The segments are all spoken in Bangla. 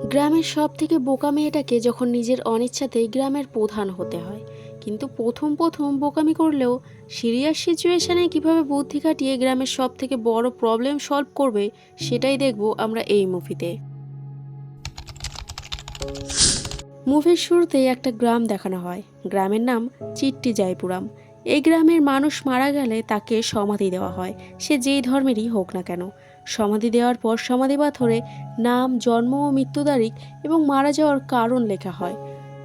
গ্রামের সব থেকে বোকা মেয়েটাকে যখন নিজের অনিচ্ছাতেই গ্রামের প্রধান হতে হয়। কিন্তু প্রথম প্রথম বোকামি করলেও সিরিয়াস সিচুয়েশনে কীভাবে বুদ্ধি খাটিয়ে গ্রামের সব থেকে বড় প্রবলেম সলভ করবে, সেটাই দেখব আমরা এই মুভিতে। মুভির শুরুতেই একটা গ্রাম দেখানো হয়। গ্রামের নাম চিট্টি জয়পুরাম এই গ্রামের মানুষ মারা গেলে তাকে সমাধি দেওয়া হয়। সে যেই ধর্মেরই হোক না কেন। সমাধি দেওয়ার পর সমাধি পাথরে নাম, জন্ম ও মৃত্যু তারিখ এবং মারা যাওয়ার কারণ লেখা হয়।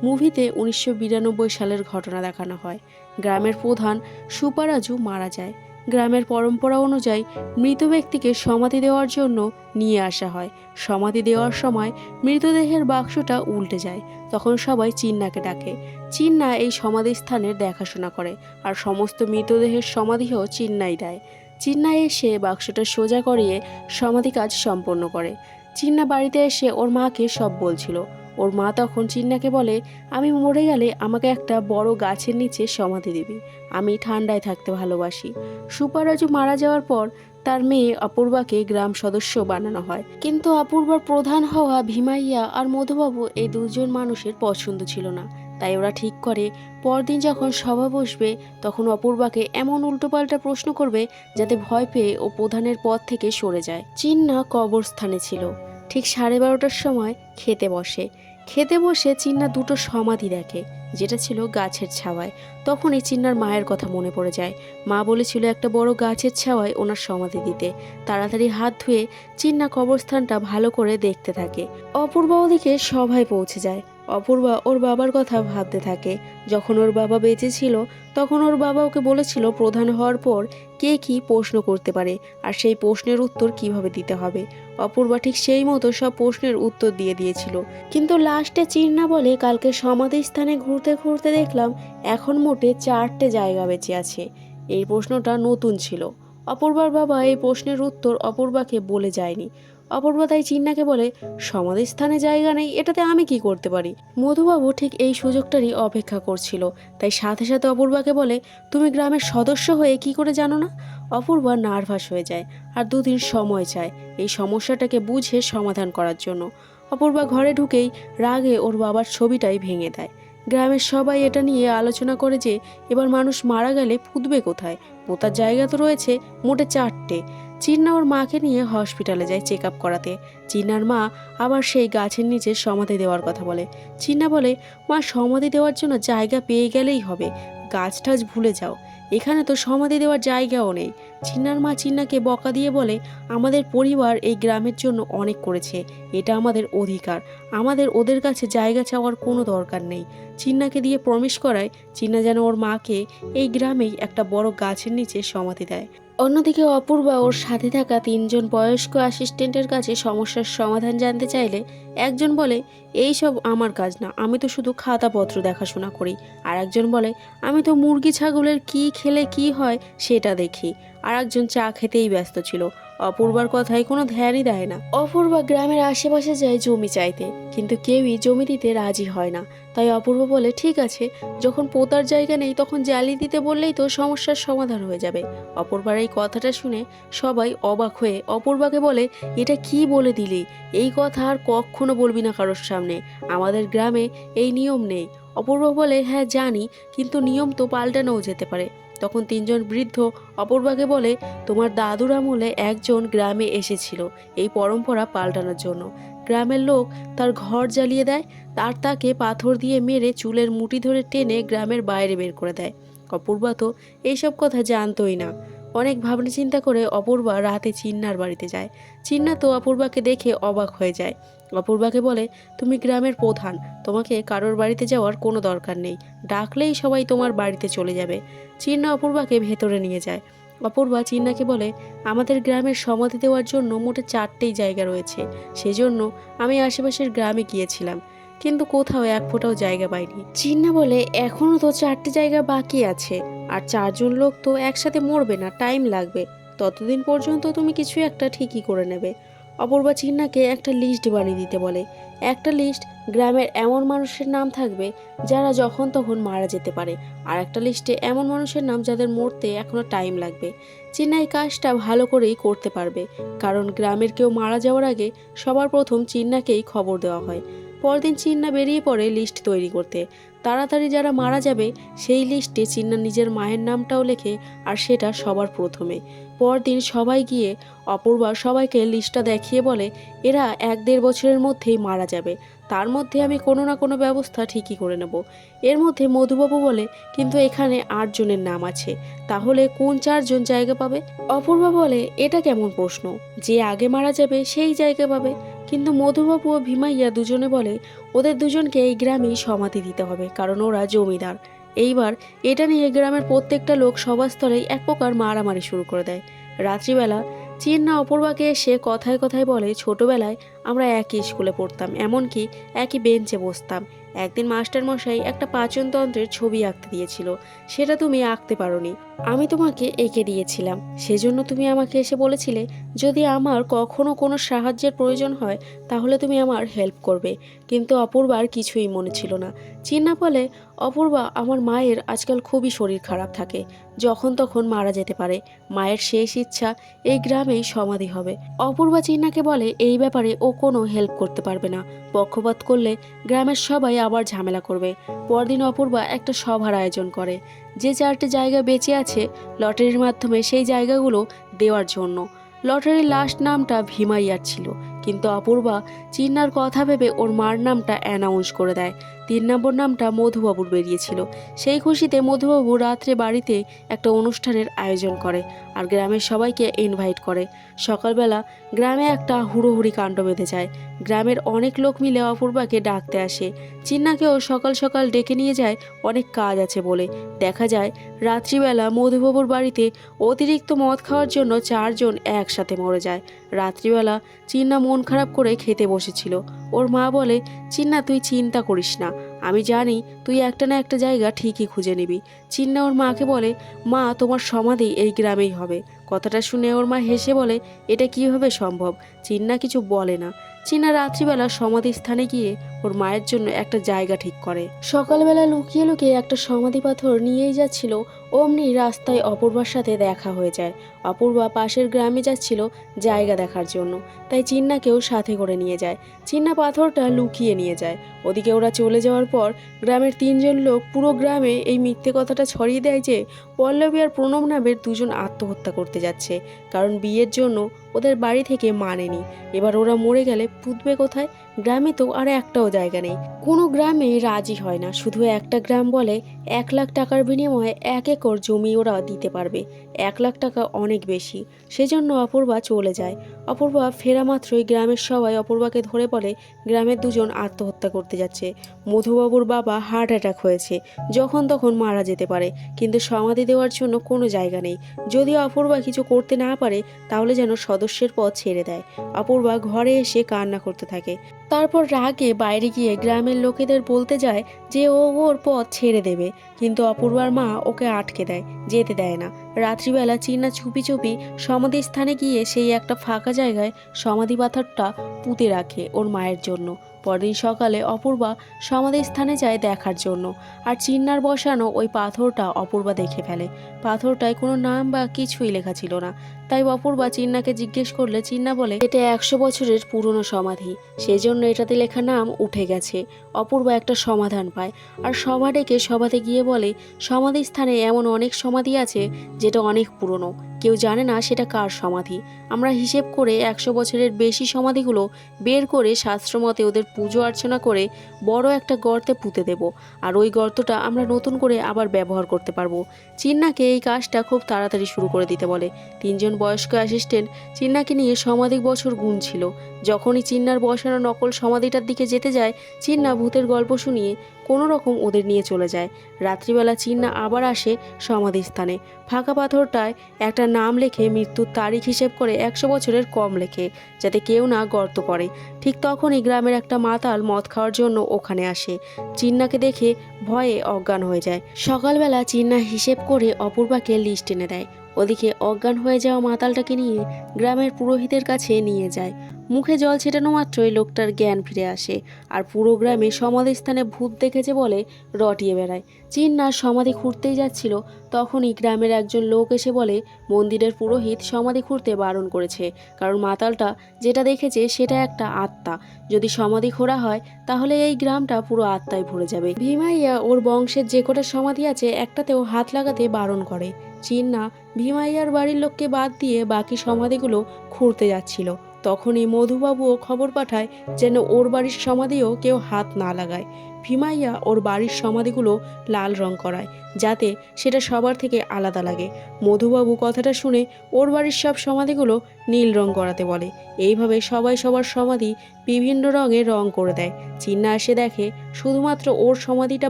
মুভিতে উনিশশো বিরানব্বই সালের ঘটনা দেখানো হয়। গ্রামের প্রধান সুপারাজু মারা যায়। গ্রামের পরম্পরা অনুযায়ী মৃত ব্যক্তিকে সমাধি দেওয়ার জন্য নিয়ে আসা হয়। সমাধি দেওয়ার সময় মৃতদেহের বাক্সটা উল্টে যায়। তখন সবাই চিন্নাকে ডাকে। চিন্না এই সমাধিস্থানের দেখাশোনা করে আর সমস্ত মৃতদেহের সমাধিও চিন্নাই দেয়। চিন্না এসে বাক্সটা সোজা করিয়ে সমাধি কাজ সম্পন্ন করে। চিন্না বাড়িতে এসে ওর মাকে সব বলছিল। ওর মা তখন চিন্নাকে বলে, আমি মরে গেলে আমাকে একটা বড় গাছের নিচে সমাধি দিবি। আমি ঠান্ডায় থাকতে ভালোবাসি। সুপারাজু মারা যাওয়ার পর তার মেয়ে অপূর্বাকে গ্রাম সদস্য বানানো হয়। কিন্তু অপূর্বার প্রধান হওয়া ভীমাইয়া আর মধুবাবু এই দুজন মানুষের পছন্দ ছিল না। তাই ওরা ঠিক করে, পরদিন যখন সভা বসবে, তখন অপূর্বাকে এমন উল্টোপাল্টা প্রশ্ন করবে যাতে ভয় পেয়ে ও প্রধানের পদ থেকে সরে যায়। চিন্না কবরস্থানে ছিল। ঠিক সাড়ে বারোটার সময় খেতে বসে। খেতে বসে চিন্না দুটো সমাধি দেখে, যেটা ছিল গাছের ছাওয়ায়। তখনই চিন্নার মায়ের কথা মনে পড়ে যায়। মা বলেছিল একটা বড় গাছের ছাওয়ায় ওনার সমাধি দিতে। তাড়াতাড়ি হাত ধুয়ে চিন্না কবরস্থানটা ভালো করে দেখতে থাকে। অপূর্বা ওদিকে সভায় পৌঁছে যায়। অপূর্বা ওর বাবার কথা ভাবতে থাকে। যখন ওর বাবা বেঁচে ছিল, তখন ওর বাবা ওকে বলেছিল প্রধান হওয়ার পর কে কি প্রশ্ন করতে পারে আর সেই প্রশ্নের উত্তর কীভাবে দিতে হবে। অপূর্বা ঠিক সেই মতো সব প্রশ্নের উত্তর দিয়ে দিয়েছিল। কিন্তু লাস্টে চিন্না বলে কালকে সমাধিস্থানে ঘুরতে ঘুরতে দেখলাম এখন মোটে চারটে জায়গা বেঁচে আছে। এই প্রশ্নটা নতুন ছিল। অপূর্বার বাবা এই প্রশ্নের উত্তর অপূর্বাকে বলে যায়নি। অপূর্বা তাই চিন্নাকে বলে, সমাধিস্থানে জায়গা নেই, এটাতে আমি কি করতে পারি? মধুবাবু ঠিক এই সুযোগটারই অপেক্ষা করছিল। তাই সাথে সাথে অপূর্বাকে বলে, তুমি গ্রামের সদস্য হয়ে কি করে জানো না? অপূর্বা নার্ভাস হয়ে যায়, আর দুদিন সময় চায় এই সমস্যাটাকে বুঝে সমাধান করার জন্য। অপূর্বা ঘরে ঢুকেই রাগে ওর বাবার ছবিটাই ভেঙে দেয়। গ্রামের সবাই এটা নিয়ে আলোচনা করে যে, এবার মানুষ মারা গেলে পুঁতবে কোথায়? পোতার জায়গা তো রয়েছে, মোটে চারটে। চিন্না ওর মাকে নিয়ে হসপিটালে যায় চেক আপ করাতে। চিন্নার মা আবার সেই গাছের নিচে সমাধি দেওয়ার কথা বলে। চিন্না বলে, মা, সমাধি দেওয়ার জন্য জায়গা পেয়ে গেলেই হবে। গাছ টাছ ভুলে যাও। এখানে তো সমাধি দেওয়ার জায়গাও নেই। চিন্নার মা চিন্নাকে বকা দিয়ে বলে, আমাদের পরিবার এই গ্রামের জন্য অনেক করেছে। এটা আমাদের অধিকার। আমাদের ওদের কাছে জায়গা চাওয়ার কোনো দরকার নেই। চিন্নাকে দিয়ে প্রমিস করায়, চিন্না যেন ওর মাকে এই গ্রামেই একটা বড় গাছের নিচে সমাধি দেয়। অন্যদিকে অপূর্বা ওর সাথে থাকা তিনজন বয়স্ক অ্যাসিস্ট্যান্টের কাছে সমস্যার সমাধান জানতে চাইলে একজন বলে, এই সব আমার কাজ না, আমি তো শুধু খাতাপত্র দেখাশোনা করি। আর একজন বলে, আমি তো মুরগি ছাগলের কি খেলে কি হয় সেটা দেখি। আর একজন চা খেতেই ব্যস্ত ছিল। অপূর্বার কথায় কোনো ধ্যানই দেয় না। অপূর্বা গ্রামের আশেপাশে যায় জমি চাইতে, কিন্তু কেউই জমি দিতে রাজি হয় না। তাই অপূর্ব বলে, ঠিক আছে, যখন পোতার জায়গা নেই তখন জ্বালিয়ে দিতে বললেই তো সমস্যার সমাধান হয়ে যাবে। অপূর্বার এই কথাটা শুনে সবাই অবাক হয়ে, অপূর্বাকে বলে, এটা কি বলে দিলি? এই কথা আর কখনো বলবি না কারোর সামনে। আমাদের গ্রামে এই নিয়ম নেই। অপূর্ব বলে হ্যাঁ জানি, কিন্তু নিয়ম তো পাল্টানোও যেতে পারে। তখন তিনজন বৃদ্ধ অপূর্বাকে বলে, তোমার দাদুর আমলে একজন গ্রামে এসেছিল এই পরম্পরা পাল্টানোর জন্য। গ্রামের লোক তার ঘর জ্বালিয়ে দেয় তার তাকে পাথর দিয়ে মেরে চুলের মুঠি ধরে টেনে গ্রামের বাইরে বের করে দেয়। অপূর্বা তো এইসব কথা জানতই না। অনেক ভাবনা চিন্তা করে অপূর্বা রাতে চিন্নার বাড়িতে যায়। চিন্না তো অপূর্বাকে দেখে অবাক হয়ে যায়। অপূর্বাকে বলে, তুমি গ্রামের প্রধান, তোমাকে কারোর বাড়িতে যাওয়ার কোনো দরকার নেই। ডাকলেই সবাই তোমার বাড়িতে চলে যাবে। চিন্না অপূর্বাকে ভেতরে নিয়ে যায়। অপূর্বা চিন্নাকে বলে, আমাদের গ্রামের সমাধি দেওয়ার জন্য মোটে চারটেই জায়গা রয়েছে। সেজন্য আমি আশেপাশের গ্রামে গিয়েছিলাম। কিন্তু কোথাও এক ফোঁটাও জায়গা পাইনি। চিন্না বলে এখনও তো চারটে জায়গা বাকি আছে। আর চারজন লোক তো একসাথে মরবে না, টাইম লাগবে। ততদিন পর্যন্ত তুমি কিছু একটা ঠিকই করে নেবে। অপূর্বা চিন্নাকে একটা লিস্ট বানিয়ে দিতে বলে। একটা লিস্ট গ্রামের এমন মানুষের নাম থাকবে যারা যখন তখন মারা যেতে পারে। আর একটা লিস্টে এমন মানুষের নাম যাদের মরতে এখনও টাইম লাগবে। চিন্নাই কাজটা ভালো করেই করতে পারবে। কারণ গ্রামের কেউ মারা যাওয়ার আগে সবার প্রথম চিন্নাকেই খবর দেওয়া হয়। পরদিন চিন্না বেরিয়ে পড়ে লিস্ট তৈরি করতে। তাড়াতাড়ি যারা মারা যাবে, সেই লিস্টে চিন্না নিজের মায়ের নামটাও লেখে আর সেটা সবার প্রথমে। পরদিন সবাই গিয়ে, অপূর্বা সবাইকে লিস্টটা দেখিয়ে বলে, এরা এক দেড় বছরের মধ্যেই মারা যাবে। তার মধ্যে আমি কোনো না কোনো ব্যবস্থা ঠিকই করে নেব। এর মধ্যে মধুবাবু বলে, কিন্তু এখানে আটজনের নাম আছে। তাহলে কোন চারজন জায়গা পাবে? অপূর্বা বলে, এটা কেমন প্রশ্ন? যে আগে মারা যাবে, সেই জায়গা পাবে। কিন্তু মধুবাবু ও ভীমাইয়া দুজনে বলে, ওদের দুজনকে এই গ্রামেই সমাধি দিতে হবে, কারণ ওরা জমিদার। এইবার এটা নিয়ে গ্রামের প্রত্যেকটা লোক সভাস্থলেই এক প্রকার মারামারি শুরু করে দেয়। রাত্রিবেলা, চিন্না অপূর্বাকে সে কথায় কথায় বলে, ছোটবেলায় আমরা একই স্কুলে পড়তাম, এমনকি একই বেঞ্চে বসতাম। একদিন মাস্টার মশাই একটা পাচনতন্ত্রের ছবি আঁকতে দিয়েছিল, সেটা তুমি আঁকতে পারোনি। আমি তোমাকে এঁকে দিয়েছিলাম। সেজন্য তুমি আমাকে এসে বলেছিলে, যদি আমার কখনো কোনো সাহায্যের প্রয়োজন হয়, তাহলে তুমি আমার হেল্প করবে। কিন্তু অপূর্বার কিছুই মনে ছিল না। চিন্না বলে অপূর্বা আমার মায়ের আজকাল খুবই শরীর খারাপ থাকে। যখন তখন মারা যেতে পারে। মায়ের শেষ ইচ্ছা এই গ্রামেই সমাধি হবে। অপূর্বা চিন্নাকে বলে, এই ব্যাপারে ও কোনো হেল্প করতে পারবে না। পক্ষপাত করলে গ্রামের সবাই আবার ঝামেলা করবে। পরদিন অপূর্বা একটা সভার আয়োজন করে। যে চারটে জায়গা বেঁচে আছে লটারির মাধ্যমে সেই জায়গাগুলো দেওয়ার জন্য। লটারির লাস্ট নামটা ভীমাইয়ার ছিল। কিন্তু অপূর্বা চিন্নার কথা ভেবে ওর মার নামটা অ্যানাউন্স করে দেয়। তিন নম্বর নামটা মধুবাবুর বেরিয়েছিল। সেই খুশিতে মধুবাবু রাত্রে বাড়িতে একটা অনুষ্ঠানের আয়োজন করে। আর গ্রামের সবাইকে ইনভাইট করে। সকালবেলা গ্রামে একটা হুড়োহুড়ি কাণ্ড বেঁধে যায়। গ্রামের অনেক লোক মিলে অপূর্বাকে ডাকতে আসে। চিন্নাকেও সকাল সকাল ডেকে নিয়ে যায় অনেক কাজ আছে বলে। দেখা যায়, রাত্রিবেলা মধুবাবুর বাড়িতে অতিরিক্ত মদ খাওয়ার জন্য চারজন একসাথে মরে যায়। রাত্রিবেলা চিন্না মন খারাপ করে খেতে বসেছিল। ওর মা বলে, চিন্না, তুই চিন্তা করিস না। আমি জানি তুই একটা না একটা জায়গা ঠিকই খুঁজে নিবি। চিন্না ওর মাকে বলে, মা, তোমার সমাধি এই গ্রামেই হবে। কথাটা শুনে ওর মা হেসে বলে, এটা কীভাবে সম্ভব? চিন্না কিছু বলে না। চিন্না রাত্রিবেলা সমাধি স্থানে গিয়ে ওর মায়ের জন্য একটা জায়গা ঠিক করে। সকালবেলা লুকিয়ে লুকিয়ে একটা সমাধি পাথর নিয়েই যাচ্ছিল, অমনি রাস্তায় অপূর্বার সাথে দেখা হয়ে যায়। অপূর্বা পাশের গ্রামে যাচ্ছিল জায়গা দেখার জন্য, তাই চিন্নাকেও সাথে করে নিয়ে যায়। চিন্না পাথরটা লুকিয়ে নিয়ে যায়। ওদিকে ওরা চলে যাওয়ার পর গ্রামের তিনজন লোক পুরো গ্রামে এই মিথ্যে কথাটা ছড়িয়ে দেয় যে, পল্লবী আর প্রণব নামের দুজন আত্মহত্যা করতে যাচ্ছে। কারণ বিয়ের জন্য ওদের বাড়ি থেকে মানেনি এবার ওরা মরে গেলে পুঁতবে কোথায়? গ্রামে তো আর একটাও জায়গা নেই। কোনো গ্রামে রাজি হয় না। শুধু একটা গ্রাম বলে এক লাখ টাকার বিনিময়ে এক একর জমি ওরা দিতে পারবে। এক লাখ টাকা অনেক বেশি। সেজন্য অপূর্বা চলে যায়। অপূর্বা ফেরা মাত্রই গ্রামের সবাই অপূর্বাকে ধরে বলে, গ্রামের দুজন আত্মহত্যা করতে যাচ্ছে। মধুবাবুর বাবা হার্ট অ্যাটাক হয়েছে, যখন তখন মারা যেতে পারে, কিন্তু সমাধি দেওয়ার জন্য কোনো জায়গা নেই। যদি অপূর্বা কিছু করতে না পারে, তাহলে যেন সদস্যের পথ ছেড়ে দেয়। অপূর্বা ঘরে এসে কান্না করতে থাকে। তারপর রাগে বাইরে গিয়ে গ্রামের লোকেদের বলতে যায় যে ও ওর পথ ছেড়ে দেবে, কিন্তু অপূর্বার মা ওকে আটকে দেয়, যেতে দেয় না। রাত্রিবেলা চিনা চুপি চুপি সমাধি স্থানে গিয়ে সেই একটা ফাঁকা জায়গায় সমাধি পাথরটা পুঁতে রাখে ওর মায়ের জন্য। পরদিন সকালে অপূর্বা সমাধি স্থানে যায় দেখার জন্য, আর চিন্নার বসানো ওই পাথরটা অপূর্বা দেখে ফেলে। পাথরটায় কোনো নাম বা কিছুই লেখা ছিল না। তাই অপূর্বা চিন্নাকে জিজ্ঞেস করলে চিন্না বলে, এটা একশো বছরের পুরনো সমাধি। সেজন্য এটাতে লেখা নাম উঠে গেছে। অপূর্বা একটা সমাধান পায়। আর সভা ডেকে সভাতে গিয়ে বলে সমাধি স্থানে এমন অনেক সমাধি আছে যেটা অনেক পুরনো। কেউ জানে না সেটা কার সমাধি। আমরা হিসেব করে একশো বছরের বেশি সমাধিগুলো বের করে শাস্ত্রমতে ওদের পুজো অর্চনা করে বড় একটা গর্তে পুঁতে দেব। আর ওই গর্তটা আমরা নতুন করে আবার ব্যবহার করতে পারব। চিন্নাকে এই কাজটা খুব তাড়াতাড়ি শুরু করে দিতে বলে। তিনজন বয়স্ক অ্যাসিস্ট্যান্ট চিন্নাকে নিয়ে সমাধিক বছর গুণ ছিল। যখনই চিন্নার বসানো নকল সমাধিটার দিকে যেতে যায়, চিন্না ভূতের গল্প শুনিয়ে কোনো রকম ওদের নিয়ে চলে যায়। রাত্রিবেলা চিন্না আবার আসে সমাধিস্থানে। ফাঁকা পাথরটায় একটা নাম লেখে মৃত্যুর তারিখ হিসেব করে একশো বছরের কম লেখে, যাতে কেউ না গর্ত করে ঠিক তখনই গ্রামের একটা মাতাল মদ খাওয়ার জন্য ওখানে আসে। চিন্নাকে দেখে ভয়ে অজ্ঞান হয়ে যায়। সকালবেলা চিন্না হিসেব করে অপূর্বাকে লিস্ট এনে দেয়। ওদিকে অজ্ঞান হয়ে যাওয়া মাতালটাকে নিয়ে গ্রামের পুরোহিতের কাছে নিয়ে যায়। মুখে জল ছেটানো মাত্রই লোকটার জ্ঞান ফিরে আসে আর পুরো গ্রামে সমাধিস্থানে ভূত দেখেছে বলে রটিয়ে বেড়ায়। চিন্না সমাধি খুঁড়তেই যাচ্ছিল, তখনই গ্রামের একজন লোক এসে বলে, মন্দিরের পুরোহিত সমাধি খুঁড়তে বারণ করেছে, কারণ মাতালটা যেটা দেখেছে সেটা একটা আত্মা। যদি সমাধি খোঁড়া হয়, তাহলে এই গ্রামটা পুরো আত্মায় ভরে যাবে। ভীমাইয়া ওর বংশের যে কটা সমাধি আছে, একটাতেও হাত লাগাতে বারণ করে। চিন্না ভীমাইয়ার বাড়ির লোককে বাদ দিয়ে বাকি সমাধিগুলো খুঁড়তে যাচ্ছিল। তখনই মধুবাবুও খবর পাঠায় যেন ওর বাড়ির সমাধিও কেউ হাত না লাগায়। ভীমাইয়া ওর বাড়ির সমাধিগুলো লাল রং করায়। যাতে সেটা সবার থেকে আলাদা লাগে। মধুবাবু কথাটা শুনে ওর বাড়ির সব সমাধিগুলো নীল রং করাতে বলে। এইভাবে সবাই সবার সমাধি বিভিন্ন রঙে রং করে দেয়। চিন্না এসে দেখে শুধুমাত্র ওর সমাধিটা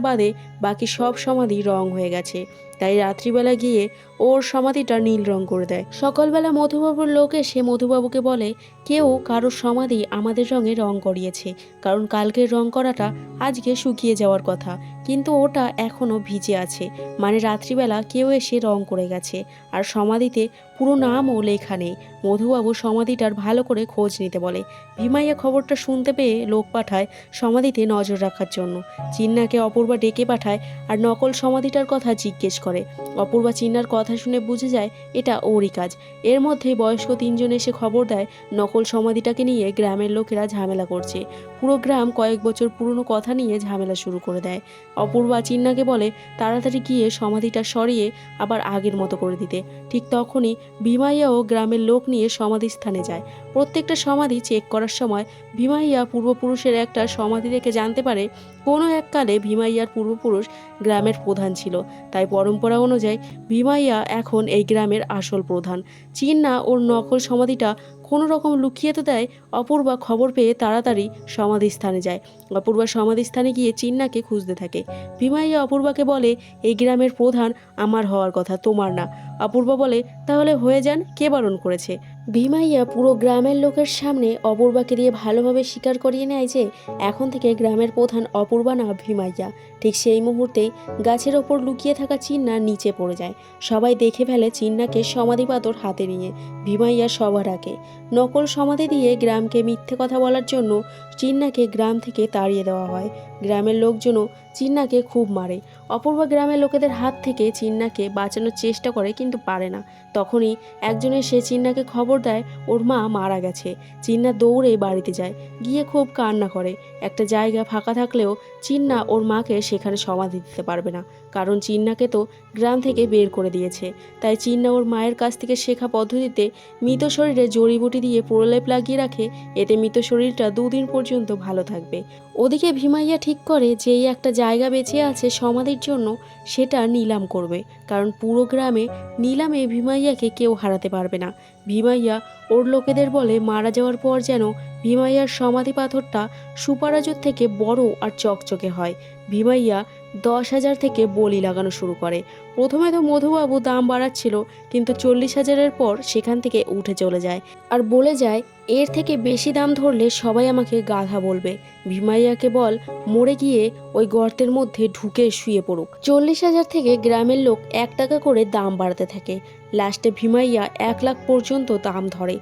বাদে বাকি সব সমাধি রং হয়ে গেছে। তাই রাত্রিবেলা গিয়ে ওর সমাধিটা নীল রং করে দেয়। সকালবেলা মধুবাবুর লোক এসে মধুবাবুকে বলে, কেউ কারোর সমাধি আমাদের রঙে রং করিয়েছে। কারণ কালকের রং করাটা আজকে শুকিয়ে যাওয়ার কথা। কিন্তু ওটা এখনও ভিজে আছে। মানে রাত্রিবেলা কেউ এসে রং করে গেছে। আর সমাধিতে পুরো নামও লেখা নেই। মধুবাবু সমাধিটার ভালো করে খোঁজ নিতে বলে। ভীমাইয়া খবরটা শুনতে পেয়ে লোক পাঠায় সমাধিতে নজর রাখার জন্য। চিন্নাকে অপূর্বা ডেকে পাঠায় আর নকল সমাধিটার কথা জিজ্ঞেস করে। অপূর্বা চিন্নার কথা শুনে বুঝে যায় এটা ওরই কাজ। এর মধ্যে বয়স্ক তিনজন এসে খবর দেয় নকল সমাধিটাকে নিয়ে গ্রামের লোকেরা ঝামেলা করছে। পুরো গ্রাম কয়েক বছর পুরনো কথা নিয়ে ঝামেলা শুরু করে দেয়। অপূর্বা চিন্নাকে বলে, তাড়াতাড়ি গিয়ে সমাধিটা সরিয়ে আবার আগের মতো করে দিতে। ঠিক তখনই ভীমাইয়াও গ্রামের লোক নিয়ে সমাধিস্থানে যায়। প্রত্যেকটা সমাধি চেক করার সময় ভীমাইয়া পূর্বপুরুষের একটা সমাধি দেখে জানতে পারে, কোনো এককালে ভীমাইয়ার পূর্বপুরুষ গ্রামের প্রধান ছিল। তাই পরম্পরা অনুযায়ী ভীমাইয়া এখন এই গ্রামের আসল প্রধান। চিন্না ওর নকল সমাধিটা কোনো রকম লুকিয়ে তো দেয়, অপূর্বা খবর পেয়ে তাড়াতাড়ি সমাধিস্থানে যায়। অপূর্বা সমাধিস্থানে গিয়ে চিন্নাকে খুঁজতে থাকে। ভীমাইয়া অপূর্বাকে বলে, এই গ্রামের প্রধান আমার হওয়ার কথা, তোমার না। অপূর্বা বলে, তাহলে হয়ে যান, কে বারণ করেছে? ভীমাইয়া পুরো গ্রামের লোকের সামনে অপূর্বাকে দিয়ে ভালোভাবে স্বীকার করিয়ে নেয় যে এখন থেকে গ্রামের প্রধান অপূর্বা না ভীমাইয়া। ঠিক সেই মুহূর্তেই গাছের ওপর লুকিয়ে থাকা চিন্না নিচে পড়ে যায়। সবাই দেখে ফেলে চিন্নাকে সমাধি পাথর হাতে নিয়ে। ভীমাইয়া সবার আগে নকল সমাধি দিয়ে গ্রামকে মিথ্যে কথা বলার জন্য চিন্নাকে গ্রাম থেকে তাড়িয়ে দেওয়া হয়। গ্রামের লোকজনও চিন্নাকে খুব মারে। অপূর্বা গ্রামের লোকেদের হাত থেকে চিন্নাকে বাঁচানোর চেষ্টা করে কিন্তু পারে না। তখনই একজনের সে চিন্নাকে খবর দেয়, ওর মা মারা গেছে। চিন্না দৌড়ে বাড়িতে যায়, গিয়ে খুব কান্না করে। একটা জায়গা ফাঁকা থাকলেও চিন্না ওর মাকে সেখানে সমাধি দিতে পারবে না। কারণ চিন্নাকে তো গ্রাম থেকে বের করে দিয়েছে। তাই চিন্না ওর মায়ের কাছ থেকে শেখা পদ্ধতিতে মৃত শরীরে জড়িবুটি দিয়ে প্রলেপ লাগিয়ে রাখে, এতে মৃত শরীরটা দুদিন পর্যন্ত ভালো থাকবে। ওদিকে ভীমাইয়া ঠিক করে যে এই একটা জায়গা বেঁচে আছে সমাধির জন্য, সেটা নিলাম করবে। কারণ পুরো গ্রামে নিলামে ভীমাইয়াকে কেউ হারাতে পারবে না। ভীমাইয়া ওর লোকেদের বলে মারা যাওয়ার পর যেন ভীমাইয়ার সমাধি পাথরটা সুপারাজুর থেকে বড় আর চকচকে হয়। ভীমাইয়া দশ হাজার থেকে বলি লাগানো শুরু করে। প্রথমে তো মধুবাবু দাম বাড়াচ্ছিল, কিন্তু চল্লিশ হাজারের পর সেখান থেকে উঠে চলে যায়। আর বলে যায়, এর থেকে বেশি দাম ধরলে সবাই আমাকে গাধা বলবে। ভীমাইয়াকে বল, মরে গিয়ে ওই গর্তের মধ্যে ঢুকে শুয়ে পড়ুক। চল্লিশ হাজার থেকে গ্রামের লোক এক টাকা করে দাম বাড়াতে থাকে। লাস্টে ভীমাইয়া এক লাখ পর্যন্ত দাম ধরে।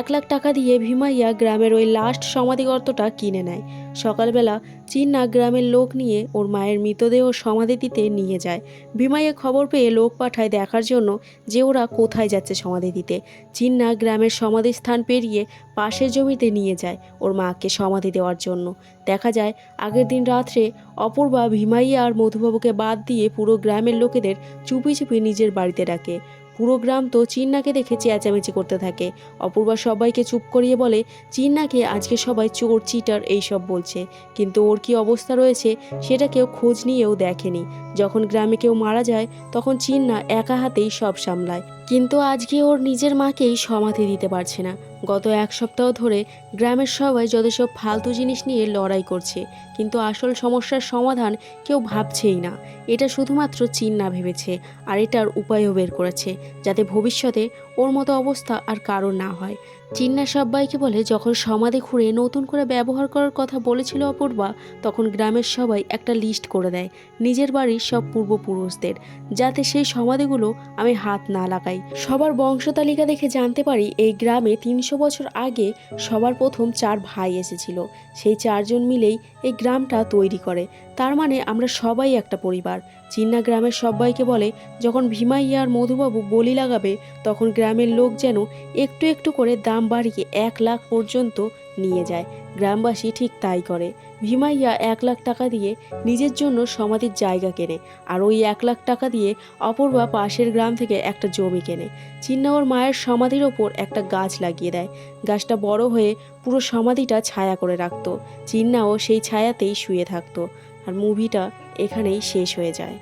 এক লাখ টাকা দিয়ে ভীমাইয়া গ্রামের ওই লাস্ট সমাধি গর্তটা কিনে নেয়। সকালবেলা চিন্না গ্রামের লোক নিয়ে ওর মায়ের মৃতদেহ সমাধি দিতে নিয়ে যায়। ভীমাইয়া খবর পেয়ে লোক পাঠায় দেখার জন্য যে ওরা কোথায় যাচ্ছে সমাধি দিতে। চিন্না গ্রামের সমাধি স্থান পেরিয়ে পাশের জমিতে নিয়ে যায় ওর মাকে সমাধি দেওয়ার জন্য। দেখা যায়, আগের দিন রাত্রে অপূর্বা ভীমাইয়া আর মধুবাবুকে বাদ দিয়ে পুরো গ্রামের লোকেদের চুপি চুপি নিজের বাড়িতে ডাকে পুরো গ্রাম তো চিন্নাকে দেখে চেঁচামেচি করতে থাকে। অপূর্বা সবাইকে চুপ করিয়ে বলে, চিন্নাকে আজকে সবাই চোর, চিটার এইসব বলছে। কিন্তু ওর কি অবস্থা রয়েছে, সেটা কেউ খোঁজ নিয়েও দেখেনি। যখন গ্রামে কেউ মারা যায়, তখন চিন্না একা হাতেই সব সামলায়। কিন্তু আজকে ওর নিজের মাকেই সমাধি দিতে পারছে না। গত এক সপ্তাহ ধরে গ্রামের সবাই যত সব ফালতু জিনিস নিয়ে লড়াই করছে, কিন্তু আসল সমস্যার সমাধান কেউ ভাবছেই না। এটা শুধুমাত্র চিন্না ভেবেছে, আর এটার উপায়ও বের করেছে, যাতে ভবিষ্যতে ওর মতো অবস্থা আর কারও না হয়। চিন্না সব্বাইকে বলে, যখন সমাধি খুঁড়ে নতুন করে ব্যবহার করার কথা বলেছিল অপূর্বা, তখন গ্রামের সবাই একটা লিস্ট করে দেয়, নিজের বাড়ির সব পূর্বপুরুষদের, যাতে সেই সমাধিগুলো আমি হাত না লাগাই। সবার বংশতালিকা দেখে জানতে পারি, এই গ্রামে তিনশো বছর আগে সবার প্রথম চার ভাই এসেছিল। সেই চারজন মিলেই এই গ্রামটা তৈরি করে। তার মানে আমরা সবাই একটা পরিবার। চিন্না গ্রামের সবাইকে বলে, যখন ভীমাইয়া আর মধুবাবু বলি লাগাবে, তখন গ্রামের লোক যেন একটু একটু করে দাম বাড়িয়ে এক লাখ পর্যন্ত নিয়ে যায়। গ্রামবাসী ঠিক তাই করে। ভীমাইয়া এক লাখ টাকা দিয়ে নিজের জন্য সমাধির জায়গা কেনে আর ওই এক লাখ টাকা দিয়ে অপূর্বা পাশের গ্রাম থেকে একটা জমি কেনে। চিন্না মায়ের সমাধির ওপর একটা গাছ লাগিয়ে দেয়। গাছটা বড় হয়ে পুরো সমাধিটা ছায়া করে রাখতো। চিন্নাও সেই ছায়াতেই শুয়ে থাকতো। আর মুভিটা এখানেই শেষ হয়ে যায়।